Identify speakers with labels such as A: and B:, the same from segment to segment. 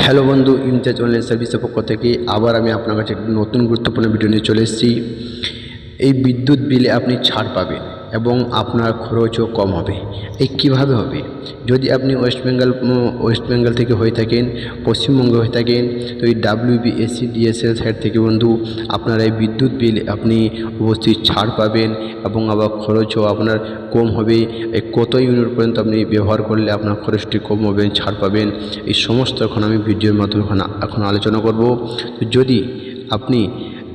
A: Hello বন্ধু Imtiaz online সার্ভিসের পক্ষ থেকে আবার আমি আপনার কাছে একটি নতুন গুরুত্বপূর্ণ ভিডিও নিয়ে চলে এসেছি। এই বিদ্যুৎ বিলে আপনি ছাড় পাবেন। এবং আপনার খরচও কম হবে। এই কীভাবে হবে? যদি আপনি ওয়েস্ট বেঙ্গল ওয়েস্ট বেঙ্গল থেকে হয়ে থাকেন, পশ্চিমবঙ্গে হয়ে থাকেন, তো এই ডাব্লিউবিএসসি ডিএসএল সাইড থেকে বন্ধু, আপনার এই বিদ্যুৎ বিল আপনি অবশ্যই ছাড় পাবেন এবং আবার খরচও আপনার কম হবে। এই কত ইউনিট পর্যন্ত আপনি ব্যবহার করলে আপনার খরচটি কম হবে, ছাড় পাবেন, এই সমস্ত এখন আমি ভিডিওর মাধ্যমে এখন এখন আলোচনা করব। যদি আপনি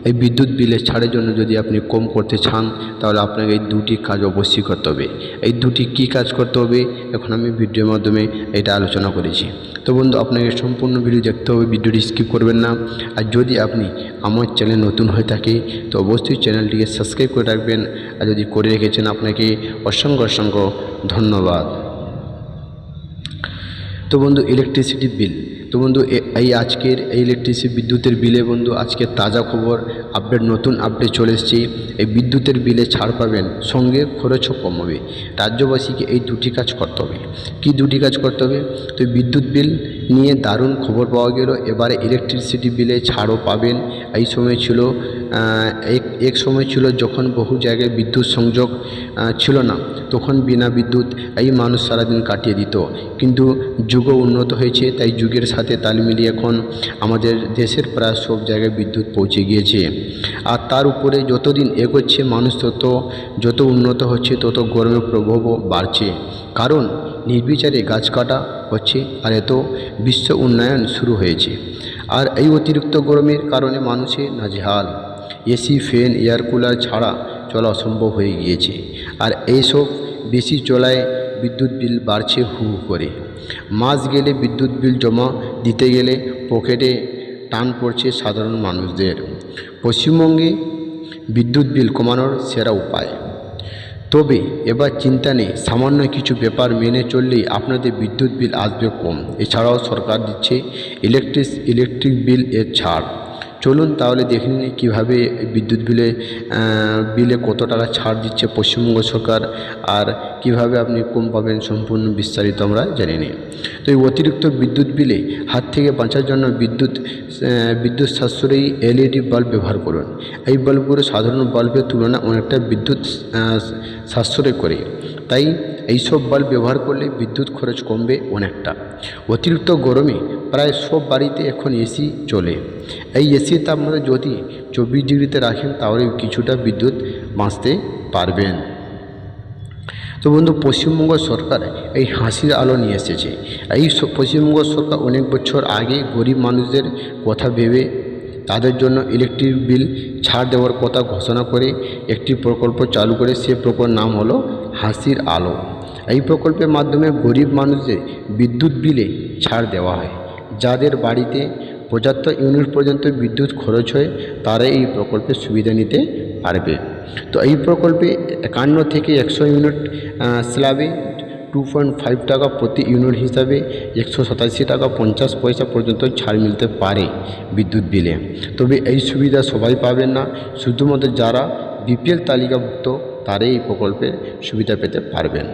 A: এই বিদ্যুৎ বিলের ছাড়ের জন্য যদি আপনি কম করতে চান, তাহলে আপনাকে এই দুটি কাজ অবশ্যই করতে হবে। এই দুটি কি কাজ করতে হবে? এখন আমি ভিডিওর মাধ্যমে এটা আলোচনা করেছি। তো বন্ধু, আপনাকে সম্পূর্ণ ভিডিও দেখতে হবে, ভিডিওটি স্কিপ করবেন না। আর যদি আপনি আমার চ্যানেল নতুন হয়ে থাকে, তো অবশ্যই চ্যানেলটিকে সাবস্ক্রাইব করে রাখবেন। আর যদি করে রেখেছেন আপনাকে অসংখ্য অসংখ্য ধন্যবাদ। তো বন্ধু ইলেকট্রিসিটি বিল বন্ধু এই আজকের এই ইলেকট্রিসিটি বিদ্যুতের বিলে বন্ধু, আজকে তাজা খবর আপডেট নতুন আপডেট চলে এসেছে। এই বিদ্যুতের বিলে ছাড় পাবেন, সঙ্গে খরচও কম হবে। রাজ্যবাসীকে এই দুটি কাজ করতে হবে। কী দুটি কাজ করতে হবে? তো বিদ্যুৎ বিল নিয়ে দারুণ খবর পাওয়া গেল। এবারে ইলেকট্রিসিটি বিলে ছাড়ও পাবেন। এই সময় ছিল এক এক সময় ছিল যখন বহু জায়গায় বিদ্যুৎ সংযোগ ছিল না। তখন বিনা বিদ্যুৎ এই মানুষ সারাদিন কাটিয়ে দিত। কিন্তু যুগও উন্নত হয়েছে, তাই যুগের সাথে তাল মিলিয়ে এখন আমাদের দেশের প্রায় সব জায়গায় বিদ্যুৎ পৌঁছে গিয়েছে। আর তার উপরে যতদিন এগোচ্ছে মানুষ, তত, যত উন্নত হচ্ছে, তত গরমের প্রভাবও বাড়ছে। কারণ নির্বিচারে গাছ কাটা হচ্ছে, আর এত বিশ্ব উন্নয়ন শুরু হয়েছে। আর এই অতিরিক্ত গরমের কারণে মানুষের নাজেহাল। এসি ফ্যান এয়ার কুলার ছাড়া চলা অসম্ভব হয়ে গিয়েছে। আর এইসব বেশি চলায় বিদ্যুৎ বিল বাড়ছে হু হু করে। মাস গেলে বিদ্যুৎ বিল জমা দিতে গেলে পকেটে টান পড়ছে সাধারণ মানুষদের। পশ্চিমবঙ্গে বিদ্যুৎ বিল কমানোর সেরা উপায়। তবে এবার চিন্তা নেই, সামান্য কিছু ব্যাপার মেনে চললেই আপনাদের বিদ্যুৎ বিল আসবে কম। এছাড়াও সরকার দিচ্ছে ইলেকট্রিক ইলেকট্রিক বিল এর ছাড়। চলুন তাহলে দেখে নিন কীভাবে বিদ্যুৎ বিলে বিলে কত টাকা ছাড় দিচ্ছে পশ্চিমবঙ্গ সরকার আর কীভাবে আপনি কম পাবেন সম্পূর্ণ বিস্তারিত আমরা জানি নিই। তো এই অতিরিক্ত বিদ্যুৎ বিলে হাত থেকে বাঁচার জন্য বিদ্যুৎ বিদ্যুৎ সাশ্রয়ী এলইডি বাল্ব ব্যবহার করুন। এই বাল্বগুলো সাধারণ বাল্বের তুলনায় অনেকটা বিদ্যুৎ সাশ্রয় করে। তাই এইসব বাল্ব ব্যবহার করলে বিদ্যুৎ খরচ কমবে অনেকটা। অতিরিক্ত গরমে প্রায় সব বাড়িতে এখন এসি চলে। এই এসির তাপমাত্রা যদি চব্বিশ ডিগ্রিতে রাখেন তাহলে কিছুটা বিদ্যুৎ বাঁচতে পারবেন। তো বন্ধু, পশ্চিমবঙ্গ সরকার এই হাসির আলো নিয়ে এসেছে। এই পশ্চিমবঙ্গ সরকার অনেক বছর আগে গরিব মানুষদের কথা ভেবে তাদের জন্য ইলেকট্রিক বিল ছাড় দেওয়ার কথা ঘোষণা করে একটি প্রকল্প চালু করে, সে প্রকল্পের নাম হলো হাসির আলো। এই প্রকল্পের মাধ্যমে গরিব মানুষদের বিদ্যুৎ বিলে ছাড় দেওয়া হয়। যাদের বাড়িতে পর্যাপ্ত ইউনিট পর্যন্ত বিদ্যুৎ খরচ হয় তারা এই প্রকল্পের সুবিধা নিতে পারবে তো এই প্রকল্পে একান্ন থেকে একশো ইউনিট স্ল্যাবে টু পয়েন্ট ফাইভ টাকা প্রতি ইউনিট হিসাবে একশো সাতাশি টাকা পঞ্চাশ পয়সা পর্যন্ত ছাড় মিলতে পারে বিদ্যুৎ বিলে। তবে এই সুবিধা সবাই পাবেন না, শুধুমাত্র যারা বিপিএল তালিকাভুক্ত তারাই এই প্রকল্পের সুবিধা পেতে পারবেন।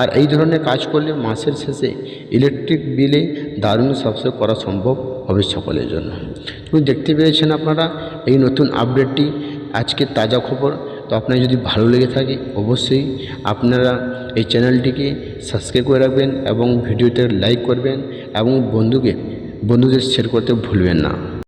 A: আর এই ধরনের কাজ করলে মাসের শেষে ইলেকট্রিক বিলে দারুণ সাশ্রয় করা সম্ভব হবে সকলের জন্য। দেখতে পেয়েছেন আপনারা এই নতুন আপডেটটি আজকে তাজা খবর। তো আপনার যদি ভালো লেগে থাকে, অবশ্যই আপনারা এই চ্যানেলটিকে সাবস্ক্রাইব করে রাখবেন এবং ভিডিওতে লাইক করবেন এবং বন্ধুকে, বন্ধুদের শেয়ার করতে ভুলবেন না।